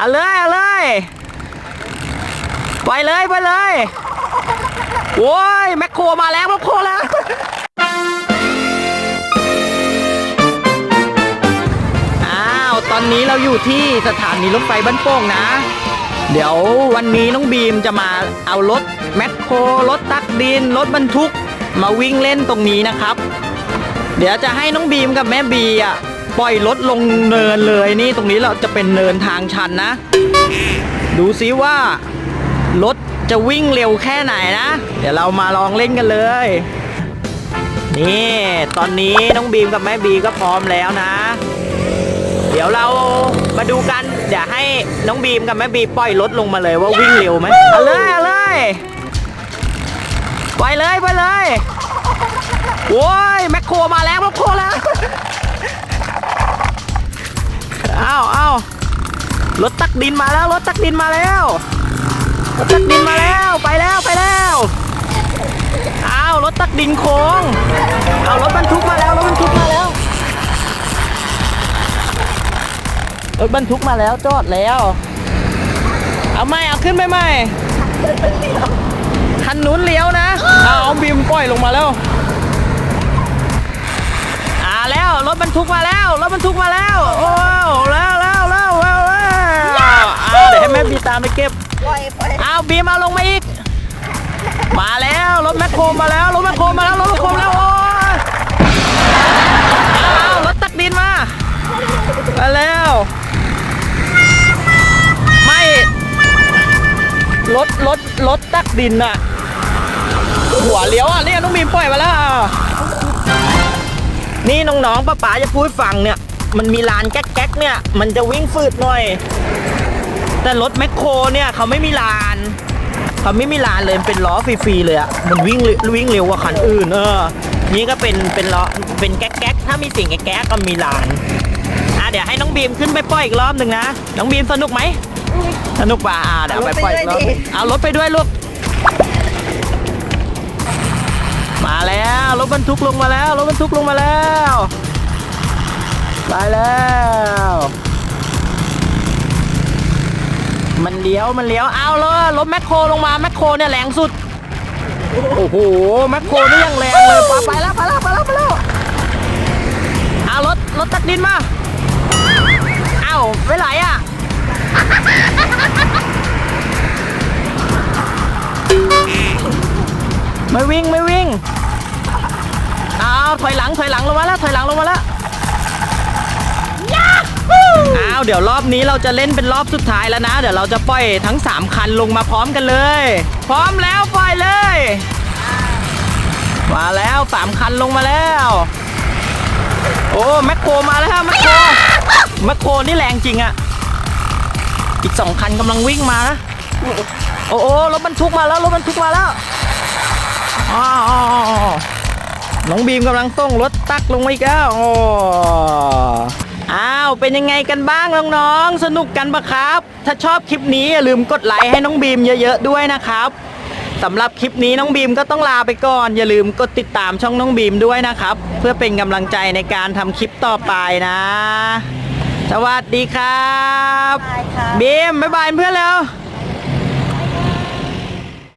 เอาเลยเอาเลยไปเลยไปเลยโอ้ยแมคโครมาแล้วแมคโครแล้วอ้าวตอนนี้เราอยู่ที่สถานีรถไฟบ้านโป่งนะ เดี๋ยววันนี้น้องบีมจะมาเอารถแมคโครรถตักดินรถบรรทุก มาวิ่งเล่นตรงนี้นะครับ เดี๋ยวจะให้น้องบีมกับแม่บีอะ ปล่อยรถลงเนินเลยนี่ตรงนี้เราจะเป็นเนินทางชันนะ ดูซิว่ารถจะวิ่งเร็วแค่ไหนนะ เดี๋ยวเรามาลองเล่นกันเลย นี่ตอนนี้น้องบีมกับแม่บีก็พร้อมแล้วนะ เดี๋ยวเรามาดูกัน เดี๋ยวให้น้องบีมกับแม่บีปล่อยรถลงมาเลยว่าวิ่งเร็วไหมเอาเลยเอาเลยไปเลยไปเลยโอ้ยแมคโครมาแล้วแมคโครแล้ว รถตักดินมาแล้วรถตักดินมาแล้วรถตักดินมาแล้วไปแล้วไปแล้วอ้าวรถตักดินโค้งเอารถบรรทุกมาแล้วรถบรรทุกมาแล้วรถบรรทุกมาแล้วจอดแล้ว เอาไม่เอาขึ้นไปไหมคันนู้นเลี้ยวนะเอาเอาบีมปล่อยลงมาแล้วอ่าแล้วรถบรรทุกมาแล้วรถบรรทุกมาแล้วโอ้ บีตามไปเก็บปล่อยปล่อยเอาบีมเอาลงมาอีก มาแล้วรถแมคโครมาแล้วรถแมคโครมาแล้วรถแมคโครมาแล้วโอ้ยเอาเอารถตักดินมามาแล้ว ไม่รถรถรถตักดินอะหัวเลี้ยวอะเนี่ยน้องบีมปล่อยมาแล้วอะนี่น้องๆป้าป๋าจะพูดให้ฟังเนี่ย มันมีลานแก๊กๆเนี่ย มันจะวิ่งฟืดหน่อย แต่รถแมคโครเนี่ยเขาไม่มีลานเขาไม่มีลานเลยเป็นล้อฟรีๆเลยอะมันวิ่งเร็ววิ่งเร็วกว่าคันอื่น เออ นี่ก็เป็นเป็นล้อเป็นแก๊กๆถ้ามีสิ่งแก๊กๆก็มีลานอะเดี๋ยวให้น้องบีมขึ้นไปปล่อยอีกรอบหนึ่งนะน้องบีมสนุกไหมสนุกป่ะอะเดี๋ยวเอาไปปล่อยอีกรอบหนึ่งเอารถไปด้วยลูกมาแล้วรถบรรทุกลงมาแล้วรถบรรทุกลงมาแล้วไปแล้ว มันเลี้ยวมันเลี้ยวเอาเลยรถแมคโครลงมาแมคโครเนี่ยแรงสุด โอ้โหแมคโครนี่ยังแรงเลยไปแล้วไปแล้วไปแล้วไปแล้วเอารถรถตักดินมาเอาไม่ไหลอะไม่วิ่งไม่วิ่งเอาถอยหลังถอยหลังลงมาแล้วถอยหลังลงมาแล้ว อ้าวเดี๋ยวรอบนี้เราจะเล่นเป็นรอบสุดท้ายแล้วนะ เดี๋ยวเราจะปล่อยทั้ง 3 คันลงมาพร้อมกันเลย พร้อมแล้วปล่อยเลย มาแล้ว3คันลงมาแล้ว โอ้แมคโครมาแล้วครับแมคโครแมคโครนี่แรงจริงอะอีก2คันกำลังวิ่งมานะโอ้โอ้รถบรรทุกมาแล้วรถบรรทุกมาแล้วอ๋ออ๋ออ๋อน้องบีมกำลังส่งรถตักลงมาอีกแล้วโอ้ อ้าวเป็นยังไงกันบ้างน้องๆ สนุกกันปะครับ ถ้าชอบคลิปนี้อย่าลืมกดไลค์ให้น้องบีมเยอะๆด้วยนะครับสำหรับคลิปนี้น้องบีมก็ต้องลาไปก่อน อย่าลืมกดติดตามช่องน้องบีมด้วยนะครับ เพื่อเป็นกำลังใจในการทำคลิปต่อไปนะ สวัสดีครับปล่อยค่ะบีมบ๊ายบายเพื่อนแล้วบ